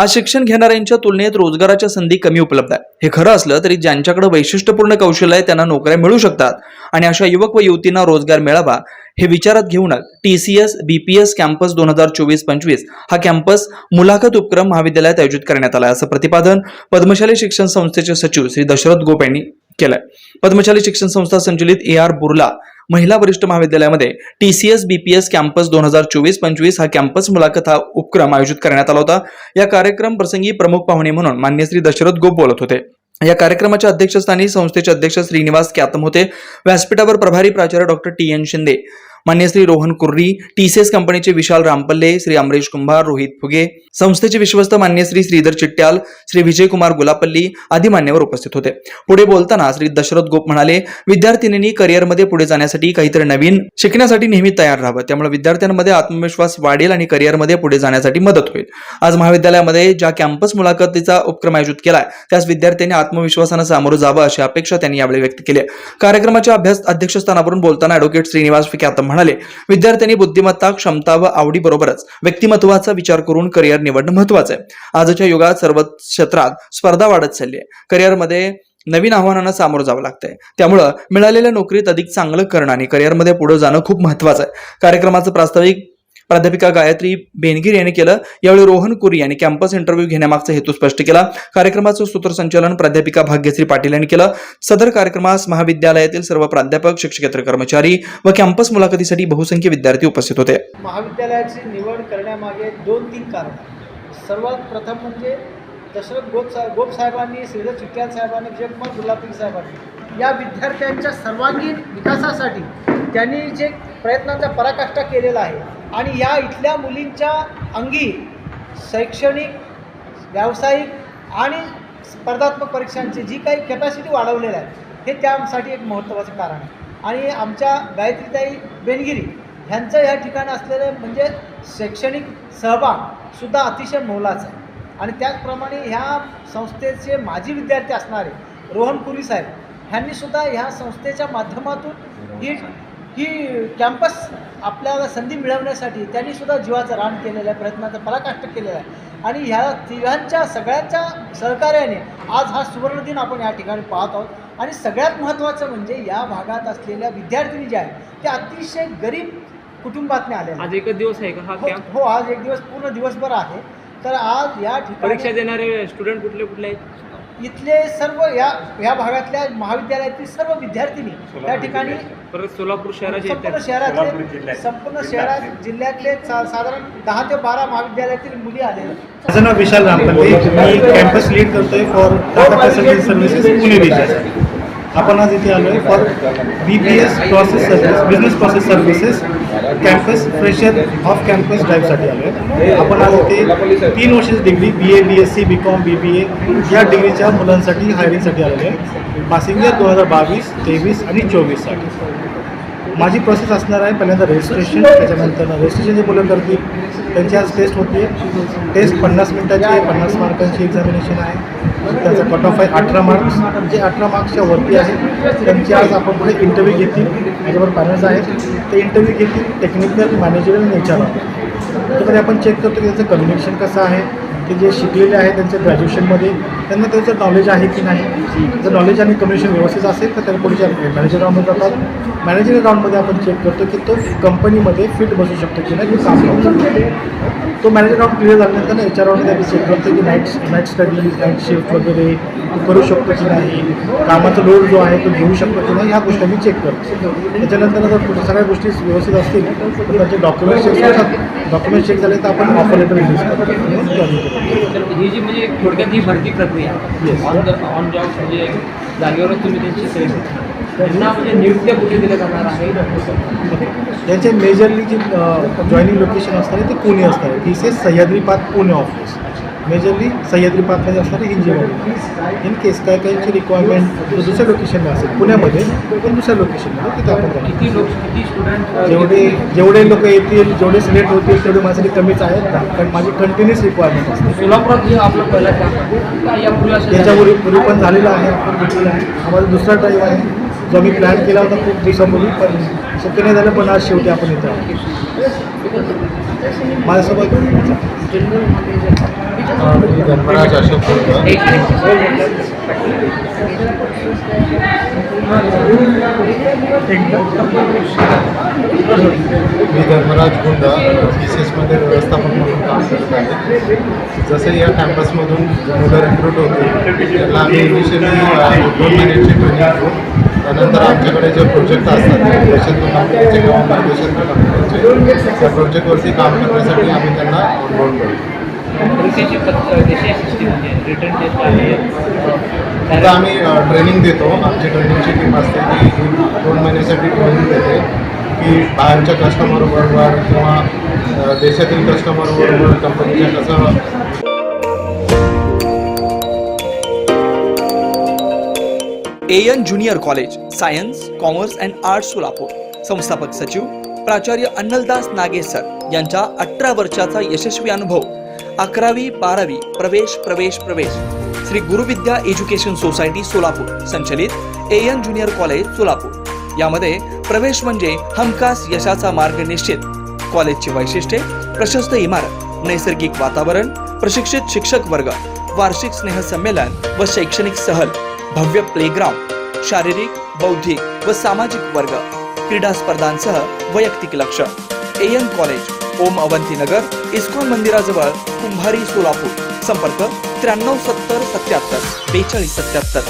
आज शिक्षण घेणाऱ्यांच्या तुलनेत रोजगाराच्या संधी कमी उपलब्ध आहे हे खरं असलं तरी ज्यांच्याकडे वैशिष्ट्यपूर्ण कौशल्य आहे त्यांना नोकऱ्या मिळू शकतात. आणि अशा युवक व युवतींना रोजगार मिळावा हे विचारात घेऊनच T C S B P S campus दोन हजार चोवीस पंचवीस हा कॅम्पस मुलाखत उपक्रम महाविद्यालयात आयोजित करण्यात आला असं प्रतिपादन पद्मशाली शिक्षण संस्थेचे सचिव श्री दशरथ गोप यांनी केलंय. पद्मशाली शिक्षण संस्था संचलित ए आर बुर्ला महिला वरिष्ठ महाविद्यालयामध्ये T C S B P S campus दोन हजार चोवीस पंचवीस हा कॅम्पस मुलाखत हा उपक्रम आयोजित करण्यात आला होता. या कार्यक्रम प्रसंगी प्रमुख पाहुणे म्हणून मान्य श्री दशरथ गोप बोलत होते. या कार्यक्रमाच्या अध्यक्षस्थानी संस्थेचे अध्यक्ष श्रीनिवास क्यातम होते. व्यासपीठावर प्रभारी प्राचार्य डॉक्टर टी एन शिंदे मान्य श्री रोहन कुर्री टीसीएस कंपनीचे विशाल रामपल्ले श्री अमरेश कुंभार रोहित फुगे संस्थेचे विश्वस्त मान्य श्री श्रीधर चिट्ट्याल श्री विजय कुमार गुलापल्ली आदी मान्यवर उपस्थित होते. पुढे बोलताना श्री दशरथ गोप म्हणाले विद्यार्थिनींनी करिअरमध्ये पुढे जाण्यासाठी काहीतरी नवीन शिकण्यासाठी नेहमी तयार राहावं. त्यामुळे विद्यार्थ्यांमध्ये आत्मविश्वास वाढेल आणि करिअरमध्ये पुढे जाण्यासाठी मदत होईल. आज महाविद्यालयामध्ये ज्या कॅम्पस मुलाखतीचा उपक्रम आयोजित केलाय त्यास विद्यार्थ्यांनी आत्मविश्वासानं सामोरं जावं अशी अपेक्षा त्यांनी यावेळी व्यक्त केली कार्यक्रमाच्या अभ्यास अध्यक्षस्थानावरून बोलताना ॲडव्होकेट श्रीनिवास फिक्यातम म्हणाले विद्यार्थ्यांनी बुद्धिमत्ता क्षमता व आवडीबरोबरच व्यक्तिमत्वाचा विचार करून करिअर निवडणं महत्वाचं आहे. आजच्या युगात सर्व क्षेत्रात स्पर्धा वाढत चालली आहे. करिअरमध्ये नवीन आव्हानांना सामोरं जावं लागतंय. त्यामुळं मिळालेल्या नोकरीत अधिक चांगलं करणं आणि करिअरमध्ये पुढे जाणं खूप महत्वाचं आहे. कार्यक्रमाचं प्रास्ताविक प्राध्यापिका गायत्री बेनगीर यांनी केलं. यावेळी रोहन कुरी यांनी कॅम्पस इंटरव्ह्यू घेण्यामागचा हेतू स्पष्ट केला. कार्यक्रमाचं सूत्रसंचालन प्राध्यापिका भाग्यश्री पाटील यांनी केलं. सदर कार्यक्रमास महाविद्यालयातील सर्व प्राध्यापक शिक्षकेतर कर्मचारी व कॅम्पस मुलाखतीसाठी बहुसंख्य विद्यार्थी उपस्थित होते. महाविद्यालयाची निवड करण्यामागे दोन तीन कारण सर्वात प्रथम म्हणजे दशरथ गोप साहेब गोप साहेबांनी श्रीधर चिट्याल साहेबांनी विजयकुमार गुलाबी साहेबांनी या विद्यार्थ्यांच्या सर्वांगीण विकासासाठी त्यांनी जे प्रयत्नांचा पराकाष्ठा केलेला आहे आणि या इथल्या मुलींच्या अंगी शैक्षणिक व्यावसायिक आणि स्पर्धात्मक परीक्षांची जी काही कॅपॅसिटी वाढवलेलं आहे हे त्यासाठी एक महत्त्वाचं कारण आहे. आणि आमच्या गायत्रीताई बेनगिरी ह्यांचं ह्या ठिकाणी असलेलं म्हणजे शैक्षणिक सहभागसुद्धा अतिशय मोलाचा आहे. आणि त्याचप्रमाणे ह्या संस्थेचे माजी विद्यार्थी असणारे रोहन पुरी साहेब ह्यांनीसुद्धा ह्या संस्थेच्या माध्यमातून ही ही कॅम्पस आपल्याला संधी मिळवण्यासाठी त्यांनीसुद्धा जीवाचं रान केलेलं आहे प्रयत्नाचा पराकाष्ठ केलेला आहे. आणि ह्या तिघांच्या सगळ्यांच्या सहकार्याने आज हा सुवर्णदिन आपण या ठिकाणी पाहत आहोत. आणि सगळ्यात महत्त्वाचं म्हणजे या भागात असलेल्या विद्यार्थिनी ज्या आहेत त्या अतिशय गरीब कुटुंबातने आलेल्या आज एकच दिवस आहे का हा हो कॅम्प हो आज एक दिवस पूर्ण दिवसभर आहे. तर आज या परीक्षा ठिकाणी देणारे स्टुडंट कुठले कुठले आहेत? इथले सर्व या या भागातल्या महाविद्यालयातील सर्व विद्यार्थिनी या ठिकाणी परत सोलापूर आहेत शहरातले संपूर्ण शहरात जिल्ह्यातले. साधारण दहा ते बारा महाविद्यालयातील मुली आहेत. माझं नाव विशाल रामपल्ले मी कॅम्पस लीड करतोय फॉर सर्व्हिसेस पुणे आपण आज इथे आलो आहे for B P S process service business process services campus fresher off campus ड्राईव्हसाठी आलो आहे आपण आज इथे तीन वर्षाची degree B A B S C B com B B A या डिग्रीच्या मुलांसाठी हायरिंगसाठी आलेले आहे. पासिंग इयर दोन हजार बावीस तेवीस आणि चोवीससाठी माझी प्रोसेस असणार आहे पहिल्यांदा रजिस्ट्रेशन त्याच्यानंतर रजिस्ट्रेशन जे मुलं करतील त्यांची आज टेस्ट होती टेस्ट पन्नास मिनिटाची आहे पन्नास मार्कांची एक्झामिनेशन आहे. त्याचा कट ऑफ आहे अठरा मार्क्स जे अठरा मार्क्सच्या वरती आहे त्यांची आज आपण पुढे इंटरव्ह्यू घेतील. माझ्यावर पॅनल्स आहेत. ते इंटरव्ह्यू घेतील टेक्निकल मॅनेजरल नेचर त्यामध्ये आपण चेक करतो की त्यांचं कम्युनिकेशन कसं आहे ते जे शिकलेले आहे त्यांच्या ग्रॅज्युएशनमध्ये त्यांना त्याचं नॉलेज आहे की नाही? जर नॉलेज आणि कम्युनिकेशन व्यवस्थित असेल तर त्याला पुढच्या मॅनेजर राऊंडमध्ये जातात मॅनेजर राऊंडमध्ये आपण चेक करतो की तो कंपनीमध्ये फिट बसू शकतो की नाही की काम करू शकतो. तो मॅनेजर राऊंड क्लिअर झाल्यानंतर ना एच आर राऊंडमध्ये आपण चेक करतो की night night studies night shift वगैरे तो करू शकतो की नाही? कामाचा लोड जो आहे तो घेऊ शकतो की नाही? ह्या गोष्टी आम्ही चेक करतो. त्याच्यानंतर जर सगळ्या गोष्टी व्यवस्थित असतील तर त्याचे डॉक्युमेंट्स चेक करतात. डॉक्युमेंट चेक झाले तर आपण ऑफर लेटर रिलीज करतो. ही जी म्हणजे थोडक्यात ही भरती प्रक्रिया ऑन द ऑन जॉब म्हणजे जागेवरच तुम्ही त्यांची सिलेक्ट त्यांना म्हणजे नियुक्त्या कुठे दिल्या जाणार आहे? याचे मेजरली जी जॉईनिंग लोकेशन असणार आहे ते पुणे असणार आहे टी सी एस सह्याद्रीपात पुणे ऑफिस मेजरली सह्याद्रीपातमध्ये असणार आहे हिंजीमध्ये इन केस काय काहीची रिक्वायरमेंट दुसऱ्या लोकेशनला असेल पुण्यामध्ये पण दुसऱ्या लोकेशनला तिथे आपण. किती लोक किती स्टुडंट जेवढे जेवढे लोक येतील जेवढे सिलेक्ट होतील तेवढे माझ्यासाठी कमीच आहेत. कारण माझी कंटिन्युअस रिक्वायरमेंट असते. सोलापुरात जे आपलं पहिला का या पूर्वी पण झालेलं आहे आपण घेतलेलं आहे. आम्हाला दुसरा ड्राईव्ह आहे. जो आम्ही प्लॅन केला होता खूप दिवसापूर्वी पण शक्य नाही झालं पण आज शेवटी आपण इथं आलो. माझ्यासोबत मी धर्मराज अशोक मी धर्मराज गुंडा बी सी एसमध्ये व्यवस्थापक म्हणून काम करत आहे. जसं या कॅम्पसमधून मुलं रिक्रूट होते त्याला आम्ही इनिशियली दोन महिन्याची ट्रेनिंग देऊ. त्यानंतर आमच्याकडे जे प्रोजेक्ट असतात देशातून कंपनीचे किंवा परदेशातून त्या प्रोजेक्टवरती काम करण्यासाठी आम्ही त्यांना ऑनबोर्ड करतो कशी म्हणजे रिटर्न टेस्ट आहे आता आम्ही ट्रेनिंग देतो. आमची ट्रेनिंगची टीम असते की दोन महिन्यासाठी ट्रेनिंग देते. की बाहेरच्या कस्टमरबरोबर किंवा देशातील कस्टमरबरोबर कंपनीच्या कसं A N junior college science commerce and arts Solapur. संस्थापक सचिव प्राचार्य अन्नलदास नागेसर यांचा अठरा वर्षाचा यशस्वी अनुभव अकरावी बारावी प्रवेश प्रवेश प्रवेश. श्री गुरुविद्या एज्युकेशन सोसायटी सोलापूर संचलित A N junior college Solapur. यामध्ये प्रवेश म्हणजे हमखास यशाचा मार्ग निश्चित. कॉलेजची वैशिष्ट्ये प्रशस्त इमारत नैसर्गिक वातावरण प्रशिक्षित शिक्षक वर्ग वार्षिक स्नेहसंमेलन व शैक्षणिक सहल भव्य प्लेग्राउंड शारीरिक बौद्धिक व सामाजिक वर्ग क्रीडा स्पर्धांसह वैयक्तिक लक्ष एयन कॉलेज ओम अवंतीनगर इस्कॉन मंदिराजवळ कुंभारी सोलापूर. संपर्क त्र्याण्णव सत्तर सत्याहत्तर बेचाळीस सत्याहत्तर.